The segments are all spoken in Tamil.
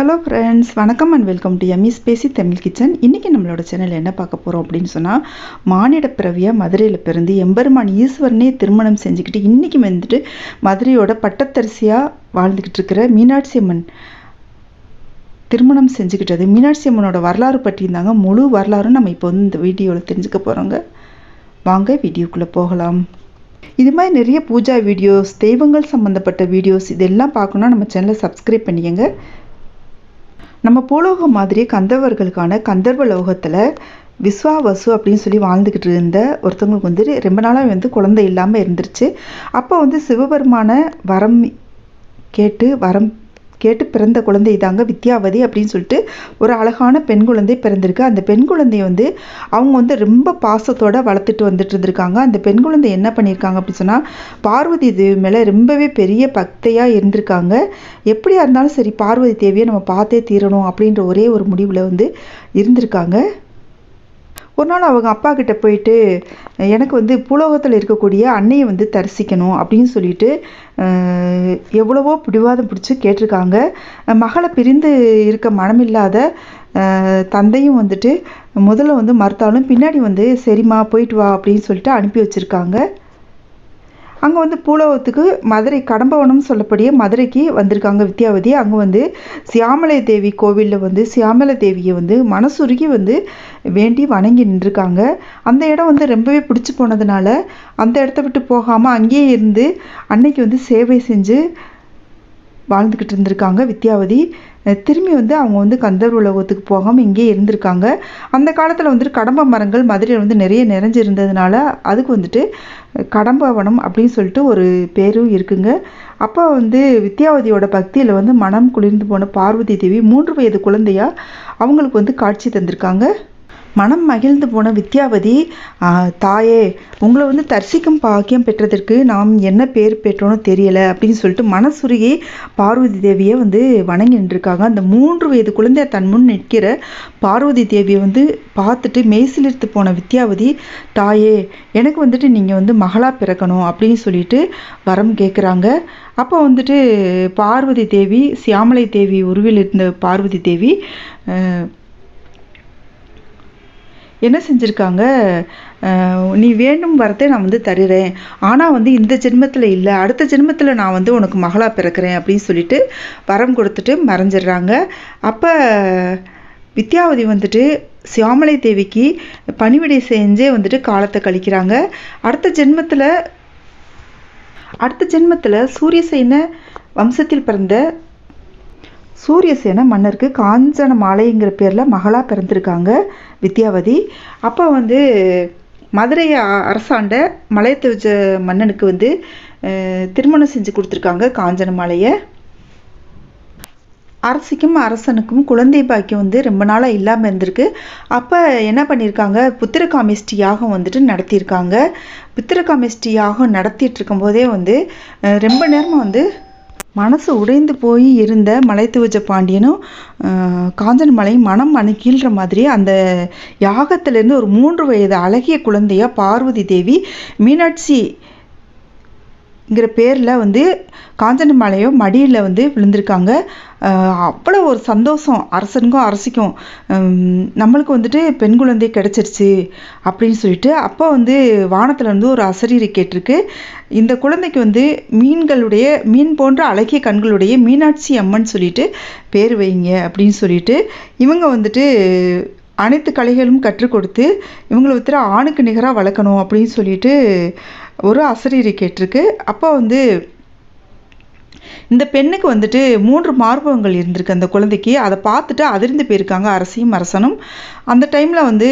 ஹலோ ஃப்ரெண்ட்ஸ் வணக்கம் அண்ட் வெல்கம் டு எம்இஸ் பேசி தமிழ் கிச்சன் இன்றைக்கி நம்மளோட சேனல் என்ன பார்க்க போகிறோம் அப்படின்னு சொன்னால் மானிட பிறவியாக மதுரையில் பிறந்து எம்பெருமான் ஈஸ்வரனே திருமணம் செஞ்சுக்கிட்டு இன்றைக்கி வந்துட்டு மதுரையோட பட்டத்தரிசியாக வாழ்ந்துக்கிட்டு இருக்கிற மீனாட்சி அம்மன் திருமணம் செஞ்சுக்கிட்டது. மீனாட்சி அம்மனோட வரலாறு பற்றி இருந்தாங்க. முழு வரலாறும் நம்ம இப்போ வந்து இந்த வீடியோவில் தெரிஞ்சுக்க போகிறோங்க வாங்க வீடியோக்குள்ளே போகலாம். இது மாதிரி நிறைய பூஜா வீடியோஸ் தெய்வங்கள் சம்மந்தப்பட்ட வீடியோஸ் இதெல்லாம் பார்க்கணுன்னா நம்ம சேனலை சப்ஸ்கிரைப் பண்ணிக்கங்க. நம்ம பூலோகம் மாதிரியே கந்தவர்களுக்கான கந்தர்வ லோகத்தில் விஸ்வாவசு அப்படின்னு சொல்லி வாழ்ந்துக்கிட்டு இருந்த ஒருத்தவங்களுக்கு வந்து ரொம்ப நாளாக வந்து குழந்தை இல்லாமல் இருந்துருச்சு. அப்போ வந்து சிவபெருமான வரம் கேட்டு வரம் கேட்டு பிறந்த குழந்தை தாங்க வித்யாவதி அப்படின்னு சொல்லிட்டு ஒரு அழகான பெண் குழந்தை பிறந்திருக்கு. அந்த பெண் குழந்தைய வந்து அவங்க வந்து ரொம்ப பாசத்தோடு வளர்த்துட்டு வந்துட்டு இருந்திருக்காங்க. அந்த பெண் குழந்தை என்ன பண்ணியிருக்காங்க அப்படின்னு சொன்னால் பார்வதி தேவி மேலே ரொம்பவே பெரிய பக்தையாக இருந்திருக்காங்க. எப்படியா இருந்தாலும் சரி பார்வதி தேவியை நம்ம பார்த்தே தீரணும் அப்படின்ற ஒரே ஒரு முடிவில் வந்து இருந்திருக்காங்க. ஒரு நாள் அவங்க அப்பா கிட்ட போயிட்டு எனக்கு வந்து பூலோகத்தில் இருக்கக்கூடிய அன்னையை வந்து தரிசிக்கணும் அப்படின்னு சொல்லிட்டு எவ்வளவோ பிடிவாதம் பிடிச்சி கேட்டிருக்காங்க. மகளை பிரிந்து இருக்க மனமில்லாத தந்தையும் வந்துட்டு முதல்ல வந்து மறுத்தாலும் பின்னாடி வந்து சரிம்மா போயிட்டு வா அப்படின்னு சொல்லிட்டு அனுப்பி வச்சுருக்காங்க. அங்கே வந்து பூலோகத்துக்கு மதுரை கடம்பவனம் சொல்லப்படியே மதுரைக்கு வந்திருக்காங்க வித்யாவதி. அங்கே வந்து சியாமலை தேவி கோவிலில் வந்து சியாமலை தேவியை வந்து மனசுருகி வந்து வேண்டி வணங்கி நின்றுருக்காங்க. அந்த இடம் வந்து ரொம்பவே பிடிச்சி போனதுனால அந்த இடத்த விட்டு போகாமல் அங்கேயே இருந்து அன்னைக்கு வந்து சேவை செஞ்சு வாழ்ந்துக்கிட்டு இருந்திருக்காங்க. வித்யாவதி திரும்பி வந்து அவங்க வந்து கந்தர் உலகத்துக்கு போகாமல் இங்கேயே இருந்திருக்காங்க. அந்த காலத்தில் வந்துட்டு கடம்ப மரங்கள் மதுரையில் வந்து நிறைய நிறைஞ்சிருந்ததுனால அதுக்கு வந்துட்டு கடம்பவனம் அப்படின்னு சொல்லிட்டு ஒரு பேரும் இருக்குங்க. அப்போ வந்து வித்யாவதியோட பக்தியில் வந்து மனம் குளிர்ந்து போன பார்வதி தேவி மூன்று வயது குழந்தையாக அவங்களுக்கு வந்து காட்சி தந்திருக்காங்க. மனம் மகிழ்ந்து போன வித்யாவதி தாயே உங்களை வந்து தரிசிக்கும் பாக்கியம் பெற்றதற்கு நாம் என்ன பேர் பெற்றோன்னு தெரியலை அப்படின்னு சொல்லிட்டு மனசுருகி பார்வதி தேவியை வந்து வணங்கி நின்றுருக்காங்க. அந்த மூன்று வயது குழந்தைய தன் முன் நிற்கிற பார்வதி தேவியை வந்து பார்த்துட்டு மெய்சிலிருத்து போன வித்யாவதி தாயே எனக்கு வந்துட்டு நீங்கள் வந்து மகளாக பிறக்கணும் அப்படின்னு சொல்லிட்டு வரம் கேட்குறாங்க அப்போ வந்துட்டு பார்வதி தேவி சியாமலை தேவி உருவில் இருந்த பார்வதி தேவி என்ன செஞ்சுருக்காங்க? நீ வேண்டும் வரத்தை நான் வந்து தருகிறேன். ஆனால் வந்து இந்த ஜென்மத்தில் இல்லை. அடுத்த ஜென்மத்தில் நான் வந்து உனக்கு மகளாக பிறக்கிறேன் அப்படின்னு சொல்லிட்டு வரம் கொடுத்துட்டு மறைஞ்சிடுறாங்க. அப்போ வித்யாவதி வந்துட்டு சியாமலை தேவிக்கு பணிவிடை செஞ்சே வந்துட்டு காலத்தை கழிக்கிறாங்க. அடுத்த ஜென்மத்தில் அடுத்த ஜென்மத்தில் சூரியசேன வம்சத்தில் பிறந்த சூரியசேன மன்னருக்கு காஞ்சன மாலைங்கிற பேரில் மகளாக பிறந்திருக்காங்க வித்யாவதி. அப்போ வந்து மதுரை அரசாண்ட மலையத்துவஜ மன்னனுக்கு வந்து திருமணம் செஞ்சு கொடுத்துருக்காங்க காஞ்சன மாலையை. அரசிக்கும் அரசனுக்கும் குழந்தை பாக்கியம் வந்து ரொம்ப நாளாக இல்லாமல் இருந்திருக்கு. அப்போ என்ன பண்ணியிருக்காங்க புத்திரகாமிஷ்டி யாகம் வந்துட்டு நடத்தியிருக்காங்க. புத்திரகாமிஷ்டி யாகம் நடத்திட்டு இருக்கும்போதே வந்து ரொம்ப நேரமாக வந்து மனசு உடைந்து போய் இருந்த மலைத்துவஜ பாண்டியனும் காஞ்சன் மலை மனம் அணுகின்ற மாதிரி அந்த யாகத்திலேருந்து ஒரு மூன்று வயது அழகிய குழந்தையாக பார்வதி தேவி மீனாட்சி ங்கிற பேரில் வந்து காஞ்சனமாலையோ மடியில் வந்து விழுந்திருக்காங்க. அவ்வளோ ஒரு சந்தோஷம். அரசனுக்கும் அரசிக்கும். நம்மளுக்கு வந்துட்டு பெண் குழந்தை கிடச்சிருச்சு அப்படின்னு சொல்லிட்டு அப்போ வந்து வானத்தில் வந்து ஒரு அசரீரை கேட்டிருக்கு. இந்த குழந்தைக்கு வந்து மீன்களுடைய மீன் போன்ற அழகிய கண்களுடைய மீனாட்சி அம்மன் சொல்லிட்டு பேர் வைங்க அப்படின்னு சொல்லிட்டு இவங்க வந்துட்டு அனைத்து கலைகளும் கற்றுக் கொடுத்து இவங்களை வித்துற ஆணுக்கு நிகராக வளர்க்கணும் அப்படின்னு சொல்லிட்டு ஒரு ஆசிரியரை கேட்டிருக்கு. அப்போ வந்து இந்த பெண்ணுக்கு வந்துட்டு மூன்று மார்பகங்கள் இருந்திருக்கு அந்த குழந்தைக்கு. அதை பார்த்துட்டு அதிர்ந்து போயிருக்காங்க அரசியும் அரசனும். அந்த டைமில் வந்து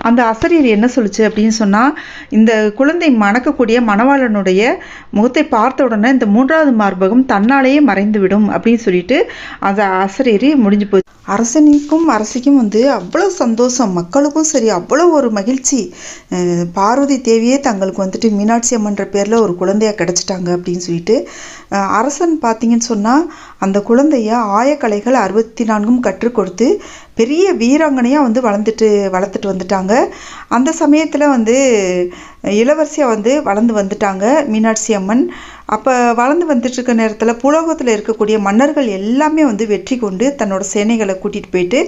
அந்த ஆசிரியர் என்ன சொல்லுச்சு அப்படின்னு சொன்னால் இந்த குழந்தை மணக்கக்கூடிய மணவாளனுடைய முகத்தை பார்த்த உடனே இந்த மூன்றாவது மார்பகம் தன்னாலேயே மறைந்து விடும் அப்படின்னு சொல்லிட்டு அந்த அசரீரி முடிஞ்சு போச்சு. அரசனுக்கும் அரசிக்கும் வந்து அவ்வளோ சந்தோஷம். மக்களுக்கும் சரி அவ்வளோ ஒரு மகிழ்ச்சி. பார்வதி தேவியே தங்களுக்கு வந்துட்டு மீனாட்சி அம்மன்ற பேரில் ஒரு குழந்தையாக கிடச்சிட்டாங்க அப்படின்னு சொல்லிட்டு அரசன் பார்த்தீங்கன்னு சொன்னால் அந்த குழந்தைய ஆயக்கலைகள் அறுபத்தி நான்கும் கற்றுக் கொடுத்து பெரிய வீராங்கனையாக வந்து வளர்ந்துட்டு வளர்த்துட்டு வந்துட்டாங்க. அந்த சமயத்தில் வந்து இளவரசியாக வந்து வளர்ந்து வந்துட்டாங்க மீனாட்சி அம்மன். அப்போ வளர்ந்து வந்துட்டு இருக்க நேரத்தில் புலோகத்தில் இருக்கக்கூடிய மன்னர்கள் எல்லாமே வந்து வெற்றி கொண்டு தன்னோட சேனைகளை கூட்டிகிட்டு போயிட்டு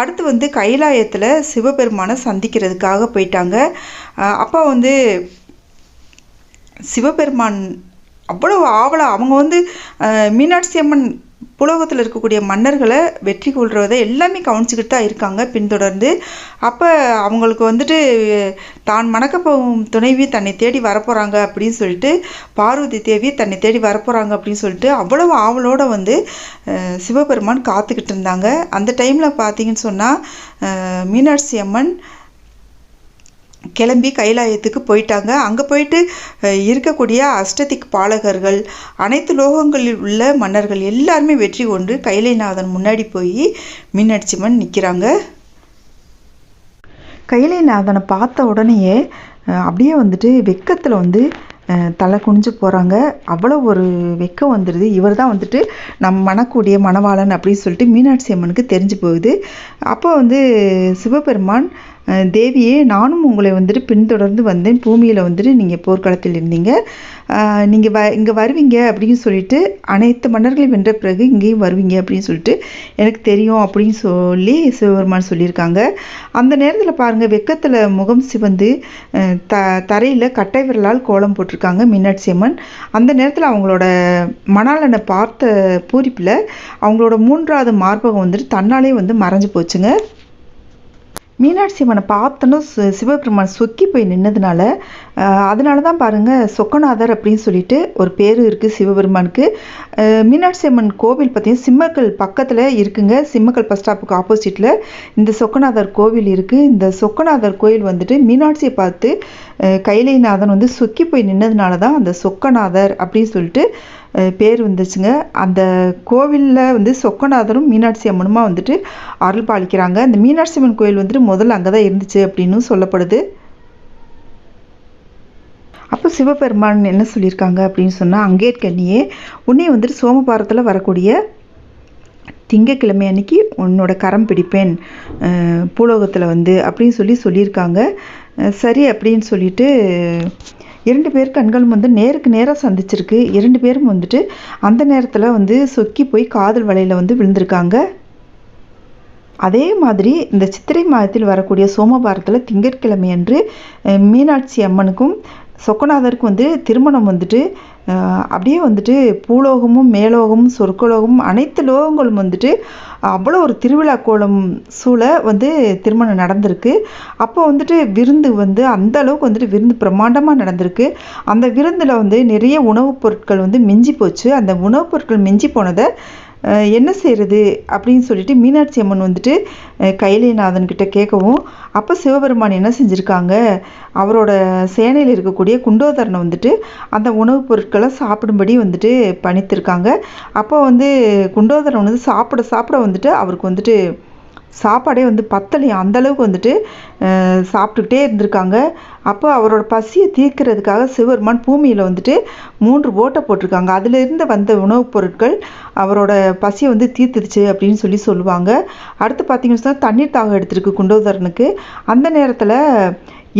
அடுத்து வந்து கைலாயத்தில் சிவபெருமானை சந்திக்கிறதுக்காக போயிட்டாங்க. அப்போ வந்து சிவபெருமான் அவ்வளோ ஆவலா அவங்க வந்து மீனாட்சி அம்மன் புலோகத்தில் இருக்கக்கூடிய மன்னர்களை வெற்றி கொள்றதை எல்லாமே கவனிச்சுக்கிட்டு தான் இருக்காங்க. பின்தொடர்ந்து அப்போ அவங்களுக்கு வந்துட்டு தான் மணக்க போகும் துணைவி தன்னை தேடி வரப்போகிறாங்க அப்படின்னு சொல்லிட்டு பார்வதி தேவி தன்னை தேடி வரப்போகிறாங்க அப்படின்னு சொல்லிட்டு அவ்வளவு ஆவலோடு வந்து சிவபெருமான் காத்துக்கிட்டு இருந்தாங்க. அந்த டைமில் பார்த்தீங்கன்னு சொன்னால் மீனாட்சி அம்மன் கிளம்பி கைலாயத்துக்கு போயிட்டாங்க. அங்கே போயிட்டு அஹ், இருக்கக்கூடிய அஷ்டதிக் பாலகர்கள் அனைத்து லோகங்களில் உள்ள மன்னர்கள் எல்லாருமே வெற்றி கொண்டு கைலைநாதன் முன்னாடி போய் மீனாட்சிமன் நிற்கிறாங்க கைலைநாதனை பார்த்த உடனேயே அப்படியே வந்துட்டு வெக்கத்தில் வந்து அஹ், தலை குனிஞ்சு போகிறாங்க அவ்வளோ ஒரு வெக்கம் வந்துடுது இவர் தான் வந்துட்டு நம் மணக்கூடிய மணவாளன் அப்படின்னு சொல்லிட்டு மீனாட்சி அம்மனுக்கு தெரிஞ்சு போகுது. அப்போ வந்து சிவபெருமான் தேவியே நானும் உங்களை வந்துட்டு பின்தொடர்ந்து வந்தேன். பூமியில் வந்துட்டு நீங்கள் போர்க்களத்தில் இருந்தீங்க. நீங்கள் வ இங்கே வருவீங்க அப்படின்னு சொல்லிட்டு அனைத்து மன்னர்களையும் வென்ற பிறகு இங்கேயும் வருவீங்க அப்படின்னு சொல்லிட்டு எனக்கு தெரியும் அப்படின்னு சொல்லி சிவபெருமான் சொல்லியிருக்காங்க. அந்த நேரத்தில் பாருங்கள் வெக்கத்தில் முகம் சிவந்து த தரையில் கட்டை விரலால் கோலம் போட்டிருக்காங்க மீனாட்சி அம்மன். அந்த நேரத்தில் அவங்களோட மணாலனை பார்த்த பூரிப்பில் அவங்களோட மூன்றாவது மார்பகம் வந்துட்டு தன்னாலே வந்து மறைஞ்சு போச்சுங்க. மீனாட்சி அம்மனை பார்த்தோன்னு சிவபெருமான் சொக்கி போய் நின்னதுனால அதனால தான் பாருங்கள் சொக்கநாதர் அப்படின்னு சொல்லிட்டு ஒரு பேர் இருக்குது சிவபெருமானுக்கு. மீனாட்சி அம்மன் கோவில் பார்த்தீங்கன்னா சிம்மக்கல் பக்கத்தில் இருக்குங்க. சிம்மக்கல் பஸ் ஸ்டாப்புக்கு ஆப்போசிட்டில் இந்த சொக்கநாதர் கோவில் இருக்குது இந்த சொக்கநாதர் கோயில் வந்துட்டு மீனாட்சியை பார்த்து கைலைநாதன் வந்து சொக்கி போய் நின்னதுனால தான் அந்த சொக்கநாதர் அப்படின்னு சொல்லிட்டு பேர் வந்துச்சுங்க. அந்த கோவிலில் வந்து சொக்கநாதரும் மீனாட்சி அம்மனுமா வந்துட்டு அருள் பாலிக்கிறாங்க. இந்த மீனாட்சி அம்மன் கோயில் வந்துட்டு முதல்ல அங்கே தான் இருந்துச்சு அப்படின்னு சொல்லப்படுது. அப்போ சிவபெருமான் என்ன சொல்லியிருக்காங்க அப்படின்னு சொன்னால் அங்கேற்கண்ணியே உன்னை வந்துட்டு சோமபாரத்தில் வரக்கூடிய திங்கக்கிழமை அன்னைக்கு உன்னோட கரம் பிடிப்பேன் பூலோகத்தில் வந்து அப்படின்னு சொல்லி சொல்லியிருக்காங்க. சரி அப்படின்னு சொல்லிட்டு இரண்டு பேர் கண்களும் வந்து நேருக்கு நேராக சந்திச்சிருக்கு. இரண்டு பேரும் வந்துட்டு அந்த நேரத்தில் வந்து சொக்கி போய் காதல் வலையில் வந்து விழுந்திருக்காங்க. அதே மாதிரி இந்த சித்திரை மாதத்தில் வரக்கூடிய சோமவாரத்தில் திங்கட்கிழமை அன்று மீனாட்சி அம்மனுக்கும் சொக்கநாதருக்கு வந்து திருமணம் வந்துட்டு அப்படியே வந்துட்டு பூலோகமும் மேலோகமும் சொர்க்கலோகமும் அனைத்து லோகங்களும் வந்துட்டு அவ்வளோ ஒரு திருவிழா கோலம் சூழ வந்து திருமணம் நடந்திருக்கு. அப்போ வந்துட்டு விருந்து வந்து அந்த அளவுக்கு வந்துட்டு விருந்து பிரம்மாண்டமாக நடந்திருக்கு. அந்த விருந்தில் வந்து நிறைய உணவுப் பொருட்கள் வந்து மிஞ்சி போச்சு. அந்த உணவுப் பொருட்கள் மிஞ்சி போனதை என்ன செய்கிறது அப்படின்னு சொல்லிட்டு மீனாட்சி அம்மன் வந்துட்டு கைலைநாதன்கிட்ட கேட்கவும் அப்போ சிவபெருமான் என்ன செஞ்சுருக்காங்க? அவரோட சேனையில் இருக்கக்கூடிய குண்டோதரனை வந்துட்டு அந்த உணவுப் பொருட்களை சாப்பிடும்படி வந்துட்டு பணித்திருக்காங்க. அப்போ வந்து குண்டோதரன் வந்து சாப்பிட சாப்பிட வந்துட்டு அவருக்கு வந்துட்டு சாப்பாடே வந்து பத்தலையும் அந்த அளவுக்கு வந்துட்டு சாப்பிட்டுக்கிட்டே இருந்திருக்காங்க. அப்போ அவரோட பசியை தீர்க்கிறதுக்காக சிவபெருமான் பூமியில் வந்துட்டு மூன்று ஓட்டை போட்டிருக்காங்க. அதிலிருந்து வந்த உணவுப் பொருட்கள் அவரோட பசியை வந்து தீர்த்துருச்சு அப்படின்னு சொல்லி சொல்லுவாங்க. அடுத்து பார்த்தீங்கன்னா தண்ணீர் தாகம் எடுத்திருக்கு குண்டோதரனுக்கு. அந்த நேரத்தில்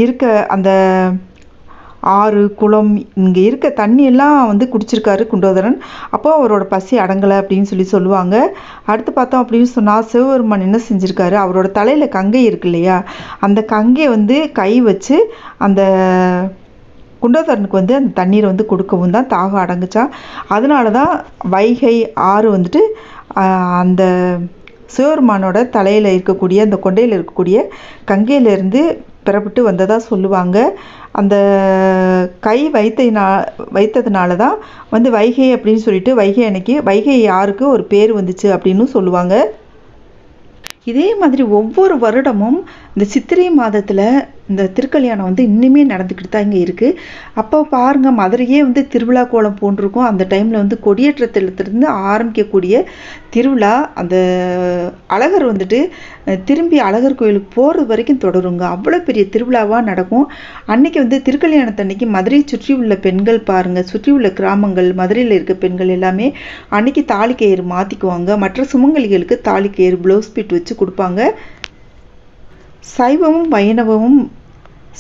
இருக்க அந்த ஆறு குளம் இங்கே இருக்க தண்ணி எல்லாம் வந்து குடிச்சிருக்காரு குண்டோதரன். அப்போ அவரோட பசி அடங்கலை அப்படின்னு சொல்லி சொல்லுவாங்க. அடுத்து பார்த்தோம் அப்படின்னு சொன்னால் சிவபெருமான் என்ன செஞ்சுருக்காரு? அவரோட தலையில் கங்கை இருக்கு இல்லையா? அந்த கங்கையை வந்து கை வச்சு அந்த குண்டோதரனுக்கு வந்து அந்த தண்ணீரை வந்து கொடுக்கவும் தான் தாகம் அடங்குச்சான் அதனால தான் வைகை ஆறு வந்துட்டு அந்த சிவபெருமானோட தலையில் இருக்கக்கூடிய அந்த கொண்டையில் இருக்கக்கூடிய கங்கையிலேருந்து பெறப்பட்டு வந்ததாக சொல்லுவாங்க. அந்த கை வைத்தினா வைத்ததுனால தான் வந்து வைகை அப்படின்னு சொல்லிட்டு வைகை அன்னைக்கு வைகை யாருக்கு ஒரு பேர் வந்துச்சு அப்படின்னு சொல்லுவாங்க. இதே மாதிரி ஒவ்வொரு வருடமும் இந்த சித்திரை மாதத்தில் இந்த திருக்கல்யாணம் வந்து இன்னுமே நடந்துக்கிட்டு தான் இங்கே இருக்குது அப்போ பாருங்கள் மதுரையே வந்து திருவிழா கோலம் போன்றிருக்கும். அந்த டைமில் வந்து கொடியேற்றத்திலிருந்து ஆரம்பிக்கக்கூடிய திருவிழா. அந்த அழகர் வந்துட்டு திரும்பி அழகர் கோயிலுக்கு போகிறது வரைக்கும் தொடருங்க. அவ்வளோ பெரிய திருவிழாவாக நடக்கும். அன்றைக்கி வந்து திருக்கல்யாணத்தன்னைக்கு மதுரையை சுற்றி உள்ள பெண்கள் பாருங்கள் சுற்றி உள்ள கிராமங்கள் மதுரையில் இருக்க பெண்கள் எல்லாமே அன்னைக்கு தாலி கயிறு மாற்றிக்குவாங்க மற்ற சுமங்கலிகளுக்கு தாலி கயிறு ப்ளவுஸ் பீட் வச்சு கொடுப்பாங்க. சைவமும் வைணவமும்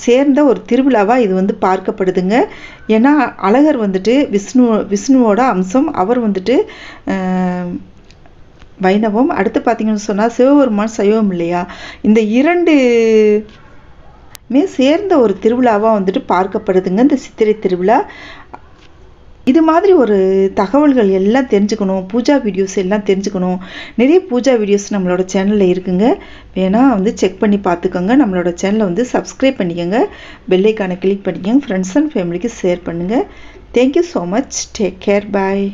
சேர்ந்த ஒரு திருவிழாவாக இது வந்து பார்க்கப்படுதுங்க. ஏன்னா அழகர் வந்துட்டு விஷ்ணு விஷ்ணுவோட அம்சம் அவர் வந்துட்டு வைணவம். அடுத்து பார்த்தீங்கன்னு சொன்னால் சிவபெருமான் சைவம் இல்லையா? இந்த இரண்டு மே சேர்ந்த ஒரு திருவிழாவாக வந்துட்டு பார்க்கப்படுதுங்க இந்த சித்திரை திருவிழா. இது மாதிரி ஒரு தகவல்கள் எல்லாம் தெரிஞ்சுக்கணும். பூஜா வீடியோஸ் எல்லாம் தெரிஞ்சுக்கணும். நிறைய பூஜா வீடியோஸ் நம்மளோட சேனலில் இருக்குங்க. வேணால் வந்து செக் பண்ணி பார்த்துக்கோங்க. நம்மளோட சேனலை வந்து சப்ஸ்கிரைப் பண்ணிக்கோங்க. பெல்லைக்கான கிளிக் பண்ணிக்கோங்க. ஃப்ரெண்ட்ஸ் அண்ட் ஃபேமிலிக்கு ஷேர் பண்ணுங்கள் thank you so much take care bye